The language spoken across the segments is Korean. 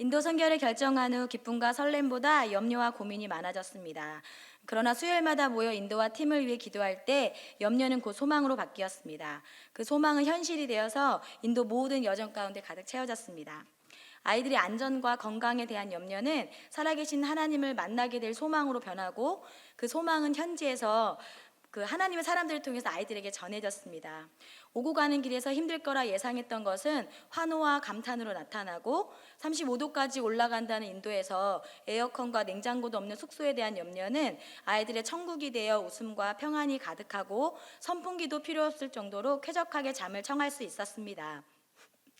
인도 선결을 결정한 후 기쁨과 설렘보다 염려와 고민이 많아졌습니다. 그러나 수요일마다 모여 인도와 팀을 위해 기도할 때 염려는 곧 소망으로 바뀌었습니다. 그 소망은 현실이 되어서 인도 모든 여정 가운데 가득 채워졌습니다. 아이들의 안전과 건강에 대한 염려는 살아계신 하나님을 만나게 될 소망으로 변하고 그 소망은 현지에서 그 하나님의 사람들을 통해서 아이들에게 전해졌습니다. 오고 가는 길에서 힘들 거라 예상했던 것은 환호와 감탄으로 나타나고 35도까지 올라간다는 인도에서 에어컨과 냉장고도 없는 숙소에 대한 염려는 아이들의 천국이 되어 웃음과 평안이 가득하고 선풍기도 필요 없을 정도로 쾌적하게 잠을 청할 수 있었습니다.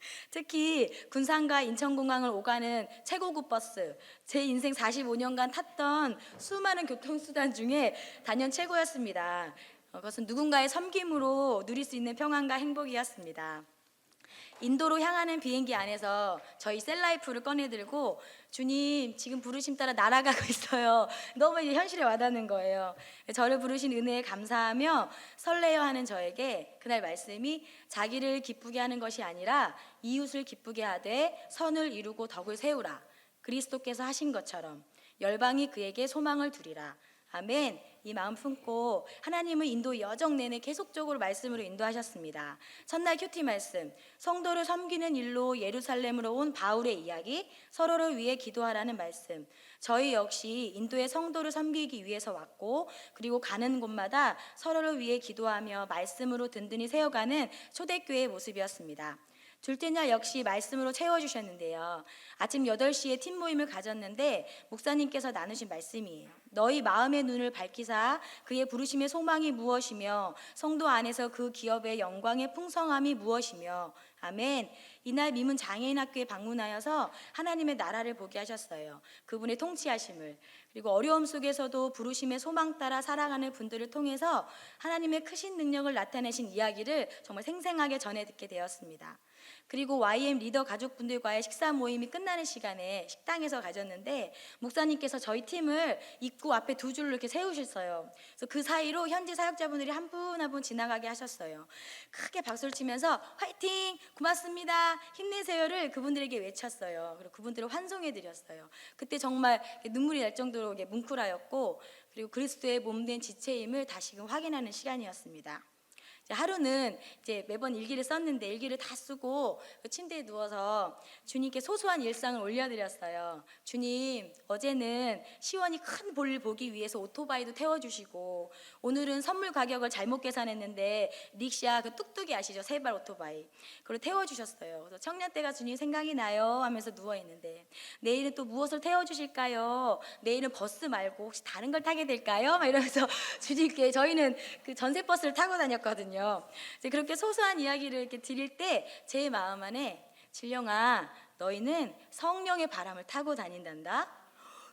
특히 군산과 인천공항을 오가는 최고급 버스, 제 인생 45년간 탔던 수많은 교통수단 중에 단연 최고였습니다. 어, 그것은 누군가의 섬김으로 누릴 수 있는 평안과 행복이었습니다. 인도로 향하는 비행기 안에서 저희 셀라이프를 꺼내들고 주님 지금 부르심 따라 날아가고 있어요. 너무 이제 현실에 와닿는 거예요. 저를 부르신 은혜에 감사하며 설레어 하는 저에게 그날 말씀이 자기를 기쁘게 하는 것이 아니라 이웃을 기쁘게 하되 선을 이루고 덕을 세우라. 그리스도께서 하신 것처럼 열방이 그에게 소망을 두리라. 아멘. 이 마음 품고 하나님은 인도 여정 내내 계속적으로 말씀으로 인도하셨습니다. 첫날 큐티 말씀, 성도를 섬기는 일로 예루살렘으로 온 바울의 이야기, 서로를 위해 기도하라는 말씀. 저희 역시 인도의 성도를 섬기기 위해서 왔고, 그리고 가는 곳마다 서로를 위해 기도하며 말씀으로 든든히 세워가는 초대교회의 모습이었습니다. 둘째 날 역시 말씀으로 채워주셨는데요. 아침 8시에 팀 모임을 가졌는데 목사님께서 나누신 말씀이에요. 너희 마음의 눈을 밝히사 그의 부르심의 소망이 무엇이며 성도 안에서 그 기업의 영광의 풍성함이 무엇이며 아멘. 이날 미문 장애인 학교에 방문하여서 하나님의 나라를 보게 하셨어요. 그분의 통치하심을 그리고 어려움 속에서도 부르심의 소망 따라 살아가는 분들을 통해서 하나님의 크신 능력을 나타내신 이야기를 정말 생생하게 전해 듣게 되었습니다. 그리고 YM 리더 가족분들과의 식사 모임이 끝나는 시간에 식당에서 가졌는데 목사님께서 저희 팀을 입구 앞에 두 줄로 이렇게 세우셨어요. 그래서 그 사이로 현지 사역자분들이 한분 한분 지나가게 하셨어요. 크게 박수를 치면서 화이팅! 고맙습니다! 힘내세요를 그분들에게 외쳤어요. 그리고 그분들을 환송해 드렸어요. 그때 정말 눈물이 날 정도로 뭉클하였고 그리고 그리스도의 몸된 지체임을 다시금 확인하는 시간이었습니다. 하루는 이제 매번 일기를 썼는데 일기를 다 쓰고 그 침대에 누워서 주님께 소소한 일상을 올려드렸어요. 주님, 어제는 시원이 큰 볼일 보기 위해서 오토바이도 태워주시고 오늘은 선물 가격을 잘못 계산했는데 릭샤 그 뚝뚝이 아시죠? 세발 오토바이 그걸 태워주셨어요. 그래서 청년 때가 주님 생각이 나요 하면서 누워 있는데 내일은 또 무엇을 태워주실까요? 내일은 버스 말고 혹시 다른 걸 타게 될까요? 막 이러면서 주님께 저희는 그 전세 버스를 타고 다녔거든요. 이제 그렇게 소소한 이야기를 이렇게 드릴 때 제 마음 안에 진령아 너희는 성령의 바람을 타고 다닌단다.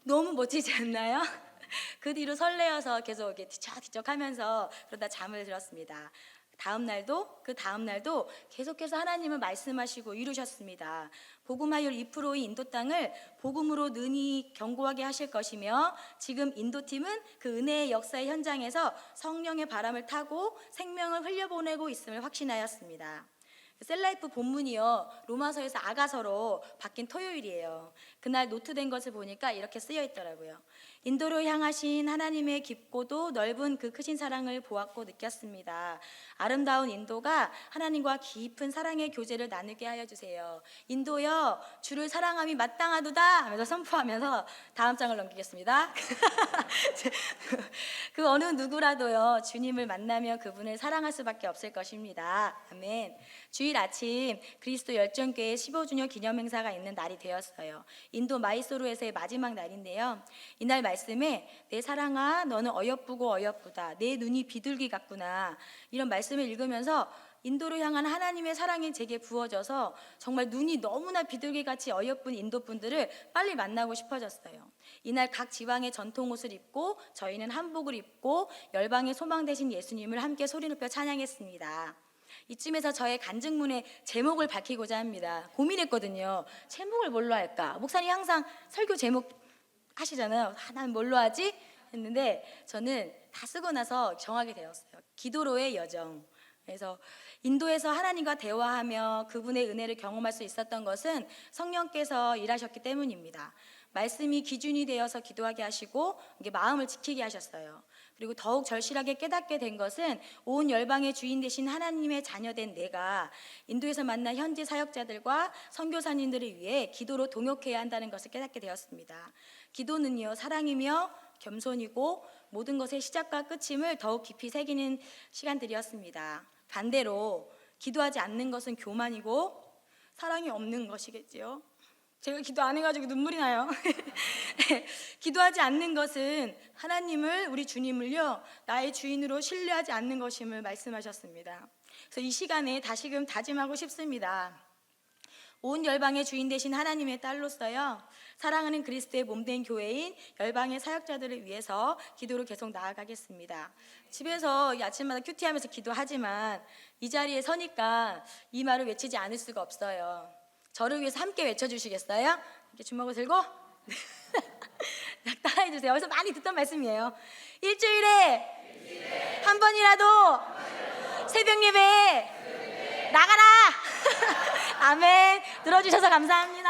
너무 멋지지 않나요? 그 뒤로 설레어서 계속 이렇게 뒤척뒤척 하면서 그러다 잠을 들었습니다. 다음 날도 그 다음 날도 계속해서 하나님은 말씀하시고 이루셨습니다. 복음화율 2%의 인도 땅을 복음으로 능히 견고하게 하실 것이며 지금 인도팀은 그 은혜의 역사의 현장에서 성령의 바람을 타고 생명을 흘려보내고 있음을 확신하였습니다. 셀라이프 본문이요 로마서에서 아가서로 바뀐 토요일이에요. 그날 노트된 것을 보니까 이렇게 쓰여 있더라고요. 인도로 향하신 하나님의 깊고도 넓은 그 크신 사랑을 보았고 느꼈습니다. 아름다운 인도가 하나님과 깊은 사랑의 교제를 나누게 하여 주세요. 인도여 주를 사랑함이 마땅하도다 하면서 선포하면서 다음 장을 넘기겠습니다. 그 어느 누구라도요 주님을 만나며 그분을 사랑할 수밖에 없을 것입니다. 아멘. 주일 아침 그리스도 열정교회 15주년 기념 행사가 있는 날이 되었어요. 인도 마이소루에서의 마지막 날인데요. 이날 말씀에 내 사랑아 너는 어여쁘고 어여쁘다. 내 눈이 비둘기 같구나. 이런 말씀을 읽으면서 인도로 향한 하나님의 사랑이 제게 부어져서 정말 눈이 너무나 비둘기같이 어여쁜 인도 분들을 빨리 만나고 싶어졌어요. 이날 각 지방의 전통 옷을 입고 저희는 한복을 입고 열방의 소망 되신 예수님을 함께 소리 높여 찬양했습니다. 이쯤에서 저의 간증문의 제목을 밝히고자 합니다. 고민했거든요. 제목을 뭘로 할까? 목사님 항상 설교 제목 하시잖아요. 아, 난 뭘로 하지? 했는데 저는 다 쓰고 나서 정하게 되었어요. 기도로의 여정. 그래서 인도에서 하나님과 대화하며 그분의 은혜를 경험할 수 있었던 것은 성령께서 일하셨기 때문입니다. 말씀이 기준이 되어서 기도하게 하시고 이게 마음을 지키게 하셨어요. 그리고 더욱 절실하게 깨닫게 된 것은 온 열방의 주인 되신 하나님의 자녀된 내가 인도에서 만난 현지 사역자들과 선교사님들을 위해 기도로 동역해야 한다는 것을 깨닫게 되었습니다. 기도는요 사랑이며 겸손이고 모든 것의 시작과 끝임을 더욱 깊이 새기는 시간들이었습니다. 반대로 기도하지 않는 것은 교만이고 사랑이 없는 것이겠지요. 제가 기도 안 해가지고 눈물이 나요. 기도하지 않는 것은 하나님을 우리 주님을요 나의 주인으로 신뢰하지 않는 것임을 말씀하셨습니다. 그래서 이 시간에 다시금 다짐하고 싶습니다. 온 열방의 주인 되신 하나님의 딸로서요 사랑하는 그리스도의 몸된 교회인 열방의 사역자들을 위해서 기도를 계속 나아가겠습니다. 집에서 이 아침마다 큐티하면서 기도하지만 이 자리에 서니까 이 말을 외치지 않을 수가 없어요. 저를 위해서 함께 외쳐주시겠어요? 이렇게 주먹을 들고 따라해 주세요. 여기서 많이 듣던 말씀이에요. 일주일에 한 번이라도 새벽 예배에 나가라. 아멘. 들어주셔서 감사합니다.